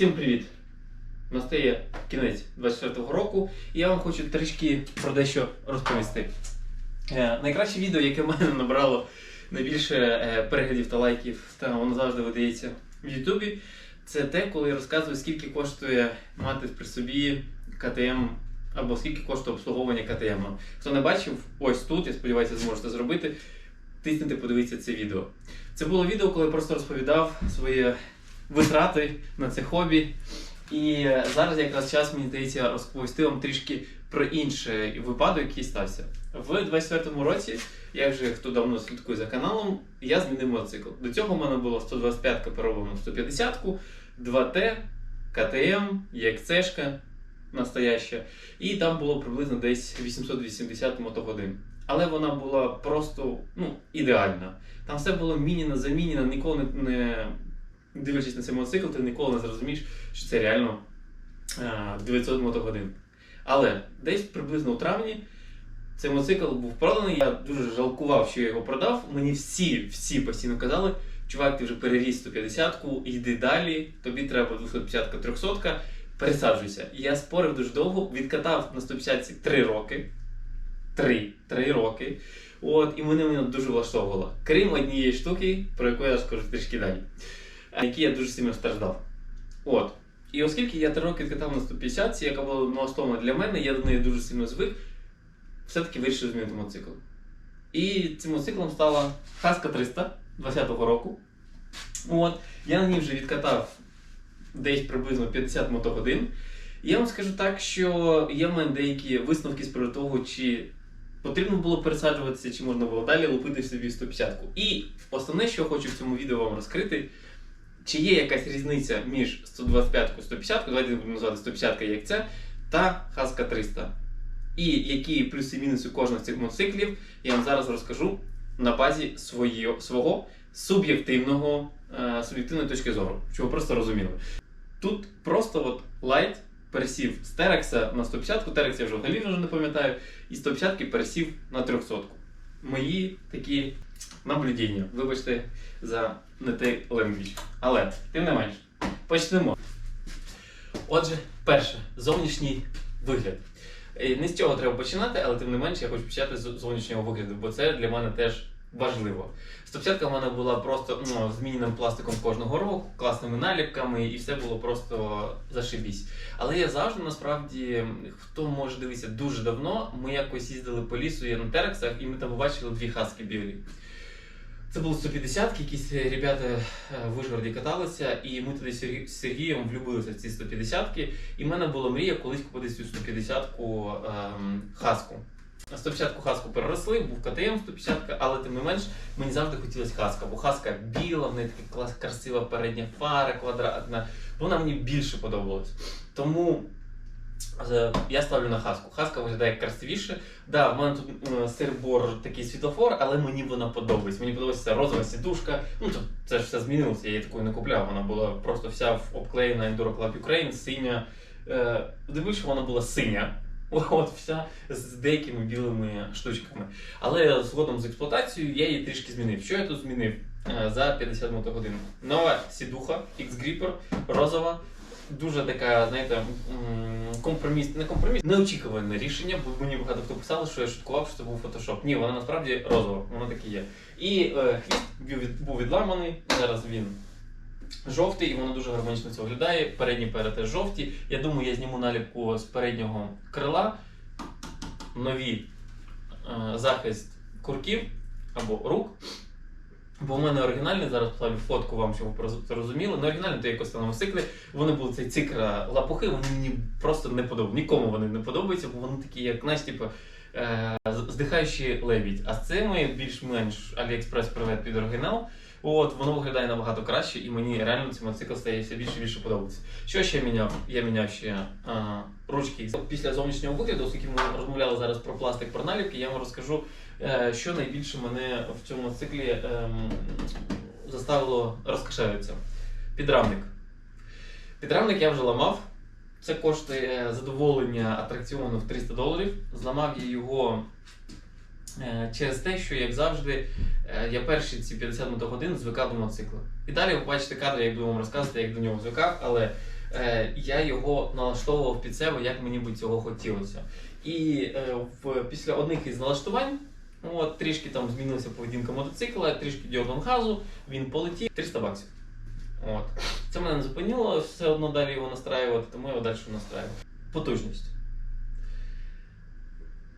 Всім привіт! Настає кінець 24-го року, і я вам хочу трішки про дещо розповісти. Е, найкраще відео, яке в мене набрало найбільше е, переглядів та лайків, та воно завжди видається в Ютубі, це те, коли я розказую, скільки коштує мати при собі КТМ або скільки коштує обслуговування КТМ. Хто не бачив, ось тут, я сподіваюся, зможете зробити. Тиснете, подивіться це відео. Це було відео, коли я просто розповідав свої витрати на це хобі. І зараз якраз час мені здається розповісти вам трішки про інший випадок, який стався. В 24-му році, я вже хто давно слідкує за каналом, я змінив мотоцикл. До цього в мене було 125 перероблено 150-ку, 2Т, КТМ, ЄКЦшка настояща. І там було приблизно десь 880 мотогодин. Але вона була просто ну, ідеальна. Там все було мініно, замінено, ніколи не дивлячись на цей мотоцикл, ти ніколи не зрозумієш, що це реально е, 900 мотогодин. Але десь приблизно у травні цей мотоцикл був проданий. Я дуже жалкував, що я його продав. Мені всі, всі постійно казали, чувак, ти вже переріс 150-ку, йди далі, тобі треба 250-ка, 300-ка, пересаджуйся. Я спорив дуже довго, відкатав на 150-ці 3 роки. 3, 3 роки. От, і мене мене дуже влаштовувало. Крім однієї штуки, про яку я скажу трішки далі, на якій я дуже сильно страждав. От. І оскільки я 3 роки відкатав на 150, яка була налаштована для мене, я до неї дуже сильно звик, все-таки вирішив змінити мотоцикл. І цим мотоциклом стала Хаска 300 20-го року. От. Я на ній вже відкатав десь приблизно 50 мотогодин. І я вам скажу так, що є в мене деякі висновки з приводу того, чи потрібно було пересаджуватися, чи можна було далі лупити собі 150-ку. І основне, що я хочу в цьому відео вам розкрити, чи є якась різниця між 125 і 150, давайте будемо назвати 150 як це, та Хаска 300. І які плюси і мінуси кожного з цих мотоциклів, я вам зараз розкажу на базі свої, свого суб'єктивного, е, суб'єктивної точки зору, щоб ви просто розуміли. Тут просто от лайт пересів з Терекса на 150-ку, Терекс я вже взагалі вже не пам'ятаю, і 150-ки пересів на 300-ку. Мої такі наблюдіння. Вибачте за не той ленгвіч. Але, тим не менш, почнемо. Отже, перше, зовнішній вигляд. Е, Не з цього треба починати, але тим не менше я хочу почати з зовнішнього вигляду, бо це для мене теж важливо. 150 в мене була просто ну, зміненим пластиком кожного року, класними наліпками, і все було просто зашибісь. Але я завжди насправді, хто може дивитися дуже давно, ми якось їздили по лісу я на терексах, і ми там побачили дві хаски білі. Це були 150 якісь ребята е, в Вишгороді каталися, і ми тоді з Сергієм влюбилися в ці 150-ки. І в мене була мрія колись купити цю 150-ку ем, хаску. 150-ку хаску переросли, був КТМ 150, але тим не менш мені завжди хотілося хаска, бо хаска біла, в неї така красива передня фара квадратна. Вона мені більше подобалась. Тому е, я ставлю на хаску. Хаска виглядає красивіше. Да, в мене тут е, сирбор такий світлофор, але мені вона подобається. Мені подобається розова сідушка. Ну, це, ж все змінилося, я її такою не купляв. Вона була просто вся в обклеєна Enduro Club Ukraine, синя. Е, дивись, що вона була синя. От вся з деякими білими штучками. Але згодом з експлуатацією я її трішки змінив. Що я тут змінив Е, за 50 мотогодин? Нова сідуха X-Gripper, розова. Дуже така, знаєте, компроміс, не компроміс, неочікуване рішення, бо мені багато хто писали, що я шуткував, що це був фотошоп. Ні, вона насправді розова, вона так і є. І е, хвіст був від- був відламаний, зараз він жовтий, і воно дуже гармонічно це виглядає. Передні пера теж жовті. Я думаю, я зніму наліпку з переднього крила, нові е, захист курків або рук. Бо в мене оригінальний, зараз поставлю фотку вам, щоб ви роз- розуміли. Не оригінальний, то якось на циклі. Вони були цей цикра лапухи, вони мені просто не подобаються. Нікому вони не подобаються, бо вони такі, як знаєш, типу, е, з- здихаючий лебідь. А з цими більш-менш Аліекспрес привет під оригінал. От, воно виглядає набагато краще, і мені реально цей мотоцикл стає все більше і більше подобається. Що ще я міняв? Я міняв ще а, ручки. Після зовнішнього вигляду, оскільки ми розмовляли зараз про пластик, про наліпки, я вам розкажу, е, що найбільше мене в цьому мотоциклі ем, заставило розкошелитися. Підрамник. Підрамник я вже ламав. Це коштує задоволення атракціону в 300 доларів. Зламав я його е, через те, що, як завжди, е, я перші ці 50 мотогодин звикав до мотоцикла. І далі ви бачите кадри, як буду вам розказувати, як до нього звикав, але е, я його налаштовував під себе, як мені би цього хотілося. І е, в, після одних із налаштувань, от, трішки там змінилася поведінка мотоцикла, трішки дьорнув газу, він полетів 300 баксів. От. Це мене не зупинило, все одно далі його настраювати, тому я його далі настраював. Потужність.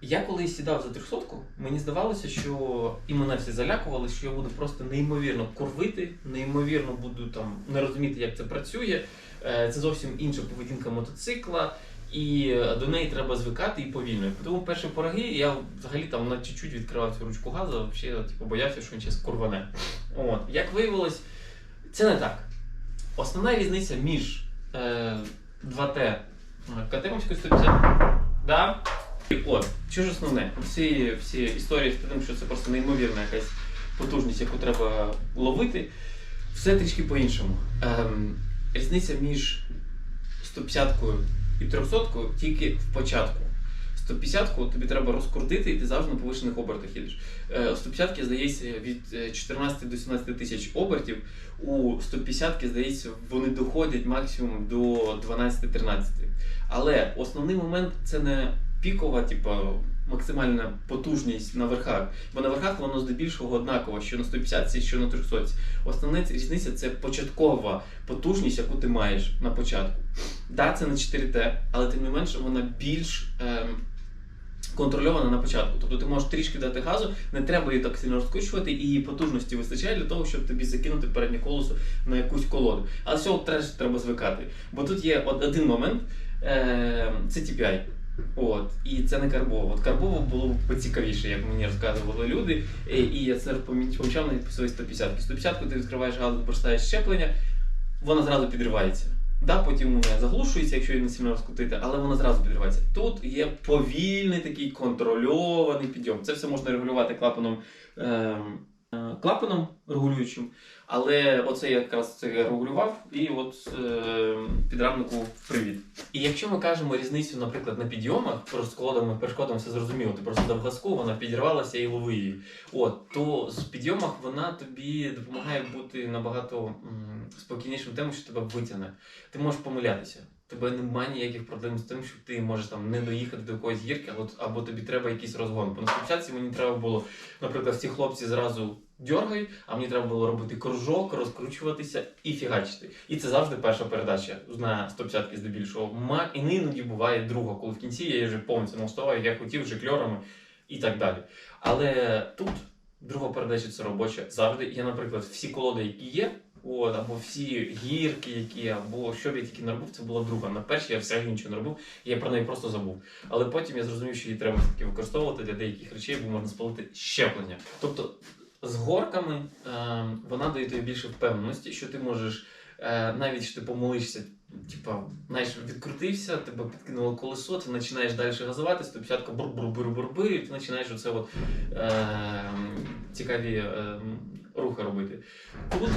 Я коли сідав за 300 мені здавалося, що і мене всі залякували, що я буду просто неймовірно курвити, неймовірно буду там не розуміти, як це працює. Е, Це зовсім інша поведінка мотоцикла, і е, до неї треба звикати і повільно. Тому перші пороги я взагалі там на чуть-чуть відкривав цю ручку газу, взагалі типу, боявся, що він зараз курване. От. Як виявилось, це не так. Основна різниця між е, 2T КТМською 150. Да? От, що ж основне? Всі, всі історії з тим, що це просто неймовірна якась потужність, яку треба ловити, все трішки по-іншому. Ем, різниця між 150 і 300 тільки в початку. 150 тобі треба розкрутити, і ти завжди на повишених обертах їдеш. 150-ки, здається, від е, 14 до 17 тисяч обертів. У 150 здається, вони доходять максимум до 12-13. Але основний момент це не пікова, типу, максимальна потужність на верхах. Бо на верхах воно здебільшого однаково, що на 150, що на 300. Основна різниця це початкова потужність, яку ти маєш на початку. Да, це не 4Т, але тим не менше вона більш ем, контрольована на початку. Тобто ти можеш трішки дати газу, не треба її так сильно розкручувати, і її потужності вистачає для того, щоб тобі закинути переднє колесо на якусь колоду. Але цього теж треба звикати. Бо тут є один момент, е, це TPI. От, і це не карбово. От карбово було б поцікавіше, як мені розказували люди. І, і я це помі- помічав по своїй 150. 150 ти відкриваєш газу, бросаєш щеплення, вона зразу підривається. Да, потім вона заглушується, якщо її не сильно розкрутити, але вона зразу підривається. Тут є повільний такий контрольований підйом. Це все можна регулювати клапаном, ем, е, клапаном регулюючим. Але оце я якраз це регулював, і от е, під ранку привіт. І якщо ми кажемо різницю, наприклад, на підйомах, розкладами, перешкодами все зрозуміло, ти просто дав газку, вона підірвалася і лови її. От, то з підйомах вона тобі допомагає бути набагато м, спокійнішим тим, що тебе витягне. Ти можеш помилятися. Тебе немає ніяких проблем з тим, що ти можеш там не доїхати до якоїсь гірки, або, або тобі треба якийсь розгон. Бо на спочатку мені треба було, наприклад, ці хлопці зразу дергають, а мені треба було робити кружок, розкручуватися і фігачити. І це завжди перша передача на 150 здебільшого. Ма і іноді буває друга, коли в кінці я її вже повністю налаштував, як хотів, жикльорами і так далі. Але тут друга передача це робоча завжди. Я, наприклад, всі колоди, які є. От, або всі гірки, які, або що б я тільки не робив, це була друга. На першій я взагалі нічого не робив, і я про неї просто забув. Але потім я зрозумів, що її треба таки використовувати для деяких речей, бо можна спалити щеплення. Тобто з горками е, вона дає тобі більше впевненості, що ти можеш е, навіть що ти помилишся, типа, знаєш, відкрутився, тебе підкинуло колесо, ти починаєш далі газувати, 150 бур-бур-бур-бур-бур, і ти починаєш оце от, е, цікаві е, рухи робити. Тут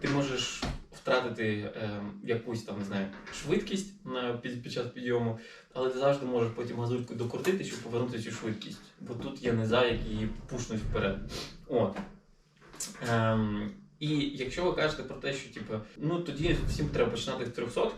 ти можеш втратити е, якусь там, не знаю, швидкість на, під, під час підйому, але ти завжди можеш потім газульку докрутити, щоб повернути цю швидкість. Бо тут є низа, які пушнуть вперед. От. Ем, і якщо ви кажете про те, що типу, ну тоді всім треба починати з 300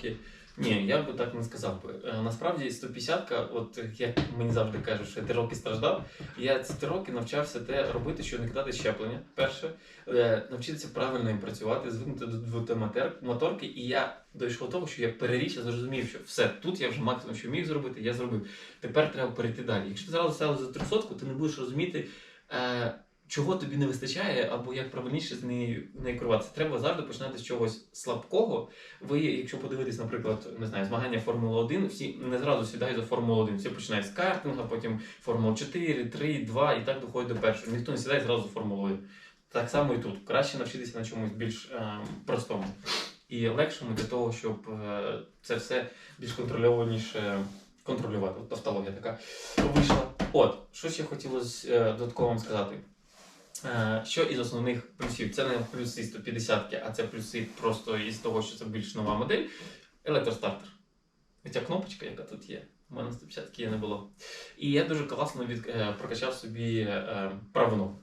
ні, я би так не сказав би. Е, Насправді 150-ка, от як мені завжди кажуть, що я три роки страждав, я ці три роки навчався те робити, що не кидати щеплення. Перше, е, навчитися правильно їм працювати, звикнути до двоте моторки, і я дійшов до того, що я переріс, я зрозумів, що все, тут я вже максимум, що міг зробити, я зробив. Тепер треба перейти далі. Якщо зразу став за 300 ти не будеш розуміти. Е, Чого тобі не вистачає, або як правильніше з нею з нею керуватися. Треба завжди починати з чогось слабкого. Ви, якщо подивитись, наприклад, не знаю, змагання Формула 1, всі не зразу сідають за Формулу 1. Всі починають з картинга, потім Формула 4, 3, 2 і так доходить до першого. Ніхто не сідає зразу за Формулу 1. Так само і тут. Краще навчитися на чомусь більш е, простому і легшому для того, щоб е, це все більш контрольованіше контролювати. От тавтологія така вийшла. От, що ще хотілося е, додатково вам сказати. Е, Що із основних плюсів? Це не плюси 150, а це плюси просто із того, що це більш нова модель. Електростартер. Ця кнопочка, яка тут є. У мене 150 її не було. І я дуже класно від, е, прокачав собі е, правину.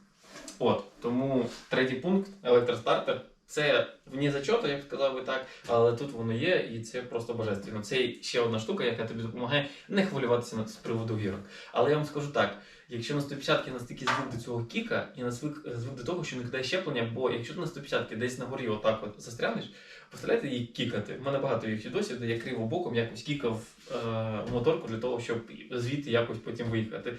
От, тому третій пункт електростартер Це вні зачоту, я б сказав би так, але тут воно є, і це просто божественно. Це ще одна штука, яка тобі допомагає не хвилюватися з приводу гірок. Але я вам скажу так: якщо на 150 я настільки звик до цього кіка, і на звик, звик до того, що не кидає щеплення, бо якщо ти на 150 десь на горі отак от застрянеш, представляєте її кікати. У мене багато їх де я криво боком якось кікав е, моторку для того, щоб звідти якось потім виїхати.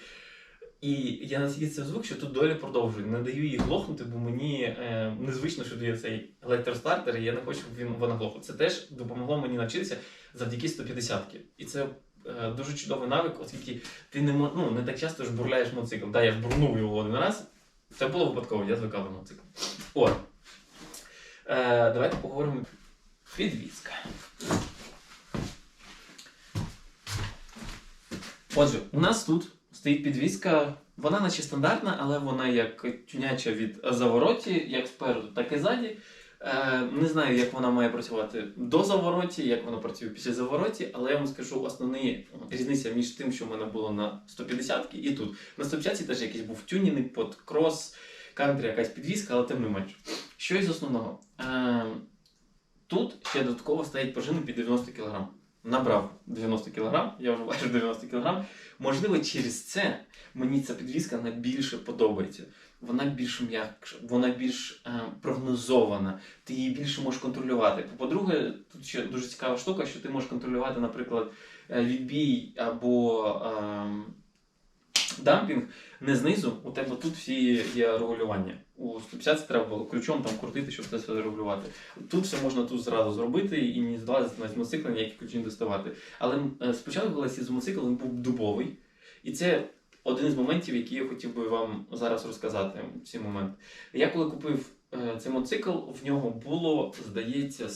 І я настільки це звик, що тут доля продовжує. Не даю їй глохнути, бо мені е, незвично, що є цей електростартер, і я не хочу, щоб він вона глохла. Це теж допомогло мені навчитися завдяки 150-ки. І це е, дуже чудовий навик, оскільки ти не ну, не так часто ж бурляєш мотоцикл. Да, я бурнув його один раз. Це було випадково, я звикав до мотоцикла. От. Е, давайте поговоримо. Підвізка. Отже, у нас тут стоїть підвізка. Вона наче стандартна, але вона як тюняча від завороті, як спереду, так і ззаді. Е, не знаю, як вона має працювати до завороті, як вона працює після завороті, але я вам скажу основні різниця між тим, що в мене було на 150 і тут. На 150 теж якийсь був тюнінг під крос, кантрі, якась підвізка, але тим не менш. Що із основного? Е, тут ще додатково стоять пружини під 90 кг. Набрав 90 кг, я вже бачу 90 кг. Можливо, через це мені ця підвізка найбільше подобається. Вона більш м'якша, вона більш е, прогнозована, ти її більше можеш контролювати. По-друге, тут ще дуже цікава штука, що ти можеш контролювати, наприклад, е, відбій або е, дампінг не знизу. У тебе тут всі є регулювання. У 150 треба було ключом там крутити, щоб це все регулювати. Тут все можна тут зразу зробити і не злазити на мотоцикл, ніякі ключі не доставати. Але е, спочатку, коли я сів мотоцикл, він був дубовий. І це один із моментів, які я хотів би вам зараз розказати. Ці моменти. Я коли купив е, цей мотоцикл, в нього було, здається,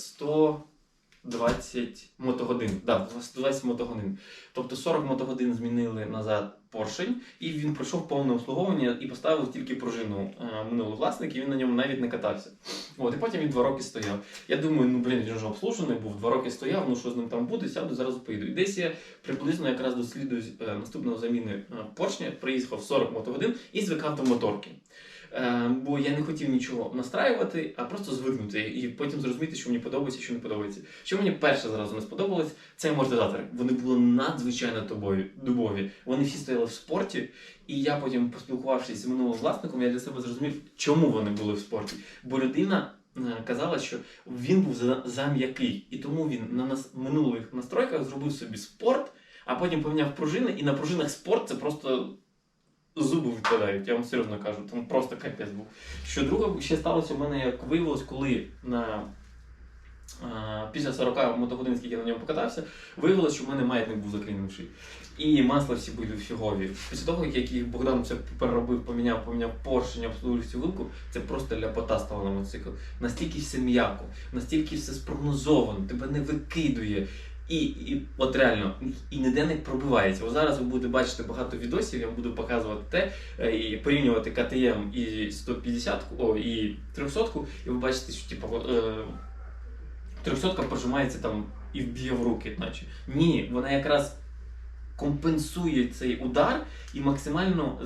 120 мотогодин. Да, 120 мотогодин. Тобто 40 мотогодин змінили назад поршень, і він пройшов повне обслуговування і поставив тільки пружину е, минулий власник, і він на ньому навіть не катався. От, і потім він два роки стояв. Я думаю, ну блін, він вже обслужений був, два роки стояв, ну що з ним там буде, сяду, зразу поїду. І десь я приблизно якраз дослідую е, наступного заміни е, поршня, приїхав 40 мотогодин і звикав до моторки. Е, бо я не хотів нічого настраювати, а просто звикнути і потім зрозуміти, що мені подобається, що не подобається. Що мені перше зразу не сподобалось, це амортизатори. Вони були надзвичайно тобою дубові. Вони всі стояли в спорті, і я потім, поспілкувавшись з минулим власником, я для себе зрозумів, чому вони були в спорті. Бо людина е, казала, що він був зам'який, і тому він на нас минулих настройках зробив собі спорт, а потім поміняв пружини, і на пружинах спорт це просто. Зуби випадають, я вам серйозно кажу, там просто капець був. Що друге ще сталося у мене, як виявилось, коли на а, після 40 мотогодин, скільки я на ньому покатався, виявилось, що в мене маятник був заклинивший. І масла всі були фігові. Після того, як їх Богдан все переробив, поміняв, поміняв поршень, обслужив цю вилку, це просто ляпота стала на мотоцикл. Настільки все м'яко, настільки все спрогнозовано, тебе не викидує. І, і от реально, і ніде не пробивається. Ось зараз ви будете бачити багато відосів, я буду показувати те, е, і порівнювати КТМ і 150 о, і 300 і ви бачите, що типу, е, 300 прожимається там і вб'є в руки, наче. Ні, вона якраз компенсує цей удар і максимально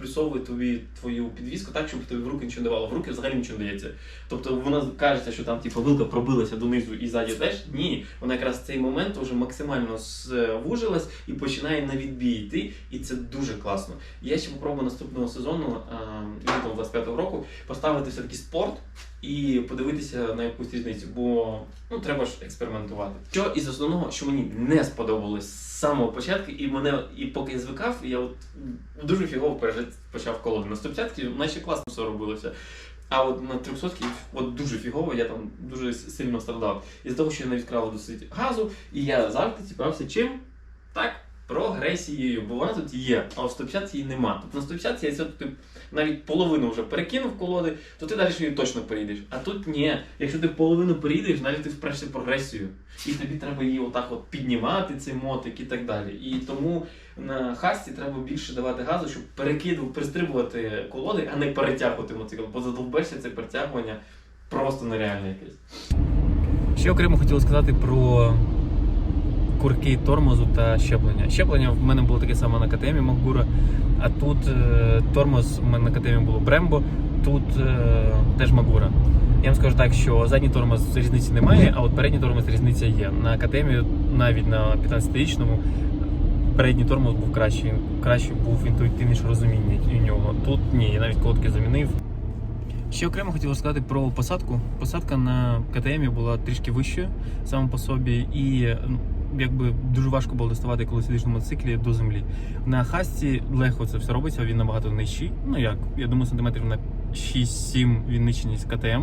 сплюсовує тобі твою підвіску так, щоб тобі в руки нічого не давало. В руки взагалі нічого не дається. Тобто вона кажеться, що там типу, вилка пробилася донизу і ззаді теж. Ні, вона якраз в цей момент вже максимально звужилась і починає на відбій йти, і це дуже класно. Я ще попробую наступного сезону, літом 25-го року, поставити все-таки спорт і подивитися на якусь різницю, бо ну треба ж експериментувати. Що із основного, що мені не сподобалось з самого початку, і мене і поки я звикав, я от дуже фігово пережити почав колоди. На 150 наче класно все робилося. А от на 300 от дуже фігово, я там дуже сильно страдав. Із того, що я не відкрав досить газу, і я завжди цікавився чим? Так, прогресією, бо вона тут є, а у 150 її нема. Тобто на 150 я ти навіть половину вже перекинув колоди, то ти далі її точно перейдеш. А тут ні. Якщо ти половину перейдеш, навіть ти впрешся прогресію. І тобі треба її отак от піднімати, цей мотик і так далі. І тому на хасті треба більше давати газу, щоб перекидувати, пристрибувати колоди, а не перетягувати мотоцикл. Бо задовбешся це перетягування просто нереальне якесь. Ще окремо хотілося сказати про курки тормозу та щеплення. Щеплення в мене було таке саме на КТМі Макбура, а тут е, тормоз у мене на КТМі було Брембо. тут е, теж Магура. Я вам скажу так, що задній тормоз різниці немає, а от передній тормоз різниця є. На КТМі, навіть на 15-річному, передній тормоз був кращий. Краще був інтуїтивніше розуміння у нього. Тут ні, я навіть колодки замінив. Ще окремо хотів сказати про посадку. Посадка на КТМі була трішки вищою саме по собі, і ну, якби дуже важко було доставати, коли сидиш на мотоциклі до землі. На хасті легко це все робиться, він набагато нижчий. Ну як, я думаю, сантиметрів на 6-7 він нижчий, ніж КТМ.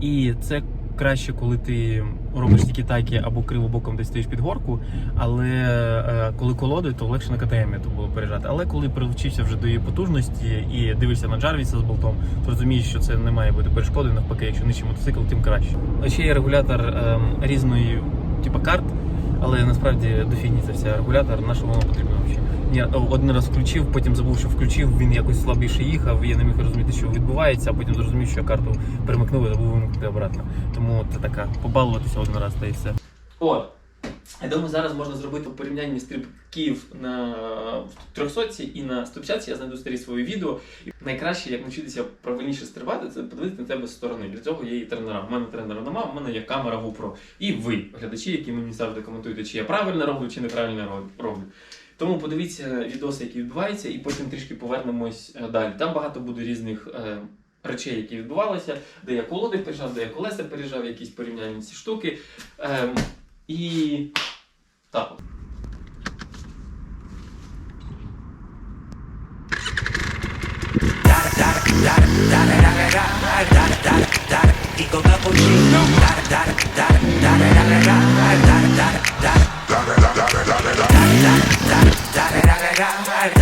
І це краще, коли ти робиш тільки такі або кривобоком десь стоїш під горку, але е, коли колоди, то легше на КТМ то було переїжджати. Але коли привчився вже до її потужності і дивишся на Джарвіса з болтом, то розумієш, що це не має бути перешкодою, навпаки, якщо нижчий мотоцикл, тим краще. Ще є регулятор е, різної типу карт, але насправді до фігні це все регулятор, на що воно потрібно взагалі. Я один раз включив, потім забув, що включив, він якось слабіше їхав, я не міг розуміти, що відбувається, а потім зрозумів, що я карту перемикнув і забув вимкнути обратно. Тому це така побалуватися один раз та і все. От. Я думаю, зараз можна зробити порівняння стрибків на 300 і на 150 Я знайду старі свої відео. І найкраще, як навчитися правильніше стрибати, це подивитися на тебе з сторони. Для цього є і тренера. У мене тренера нема, у мене є камера GoPro. І ви, глядачі, які мені завжди коментуєте, чи я правильно роблю, чи неправильно роблю. Тому подивіться відоси, які відбуваються, і потім трішки повернемось е, далі. Там багато буде різних. е, Речей, які відбувалися, де я колоди переїжджав, де я колеса переїжджав, якісь порівняльні ці штуки. Ем, і так. da da da da da da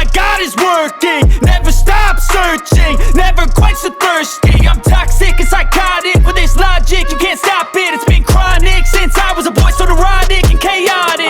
got is working. Never stop searching. Never quench the thirsty. I'm toxic and psychotic with this logic. You can't stop it. It's been chronic since I was a boy, so neurotic and chaotic.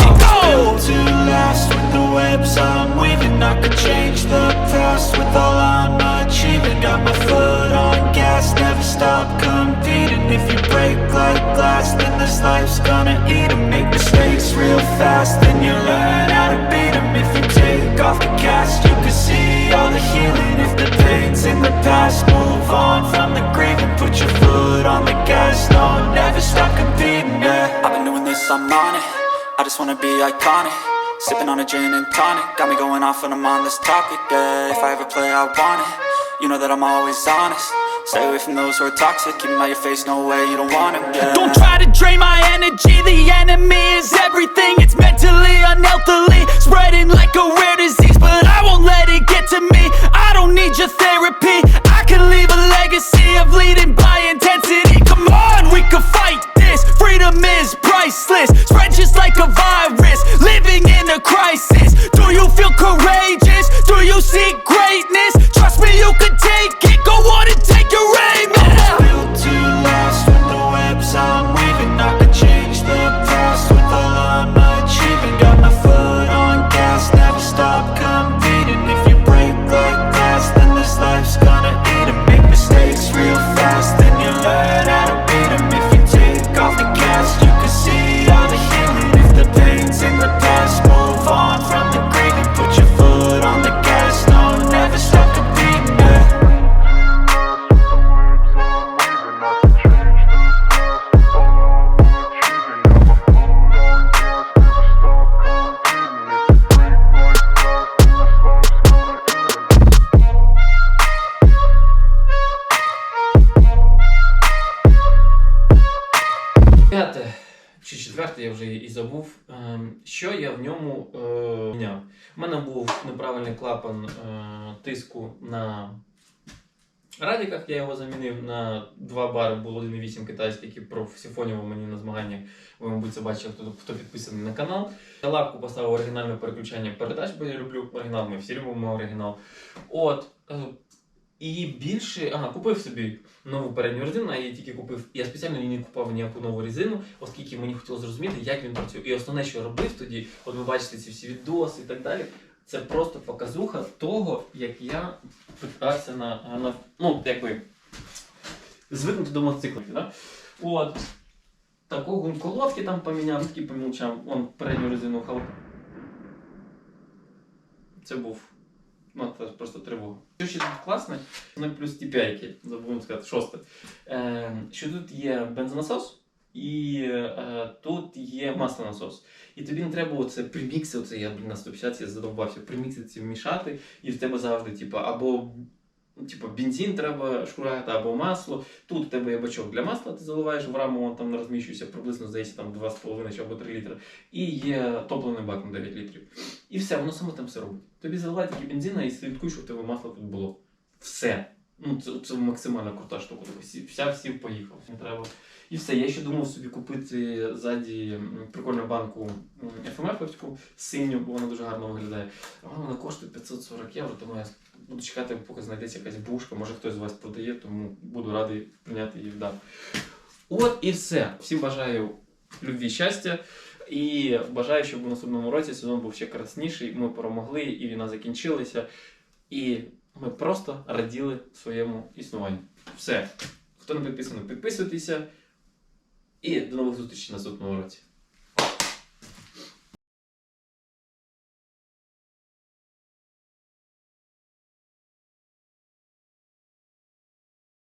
Wanna be iconic. Sipping on a gin and tonic. Got me going off when I'm on this topic. Yeah, if I ever play, I want it. You know that I'm always honest. Stay away from those who are toxic. Keep 'em out your face, no way, you don't want it. Yeah. Don't try to drain my energy. The enemy is everything. It's mentally, unhealthily spreading like a rare неправильний клапан е, тиску на радіках. Я його замінив на 2 бари, було 1,8 китайський, який про сифонів мені на змаганнях. Ви, мабуть, це бачили, хто, хто підписаний на канал. Я лапку поставив оригінальне переключання передач, бо я люблю оригінал, ми всі любимо оригінал. От. е, І більше. Ага, купив собі нову передню резину, а я її тільки купив. Я спеціально не купував ніяку нову резину, оскільки мені хотілося зрозуміти, як він працює. І основне, що я робив тоді, от ви бачите ці всі відоси і так далі. Це просто показуха того, як я питався на, на ну, якби звикнути до мотоциклів. Да? От. Такого колодки там поміняв, такі по мілчам, он передню резину хал. Це був. Ну, це просто тривога. Що ще тут класне, 0 плюс ті 5, забув сказати, шосте. Е, що тут є бензонасос і е, тут є маслонасос. І тобі не треба оце примікси, оце я блін, на 150 я задовбався, примікси ці вмішати, і в тебе завжди, типу, або ну, типу, бензин треба шкурати, або масло. Тут в тебе є бачок для масла, ти заливаєш в раму, він там розміщується приблизно, здається, там 2,5 чи або 3 літри. І є топливний бак на 9 літрів. І все, воно само там все робить. Тобі заливають тільки бензина і слідкуй, щоб тебе масло тут було. Все. Ну, це, це максимально крута штука. Вся всім поїхав. Не треба. І все. Я ще думав собі купити ззаді прикольну банку ФМФ-овську синю, бо вона дуже гарно виглядає. А вона коштує 540 євро, тому я буду чекати, поки знайдеться якась бушка. Може хтось з вас продає, тому буду радий прийняти її вдар. От і все. Всім бажаю любві, щастя. І бажаю, щоб у наступному році сезон був ще красніший. Ми перемогли, і війна закінчилася. І ми просто раділи своєму існуванню. Все. Хто не підписаний, підписуйтеся. І до нових зустрічей наступному році.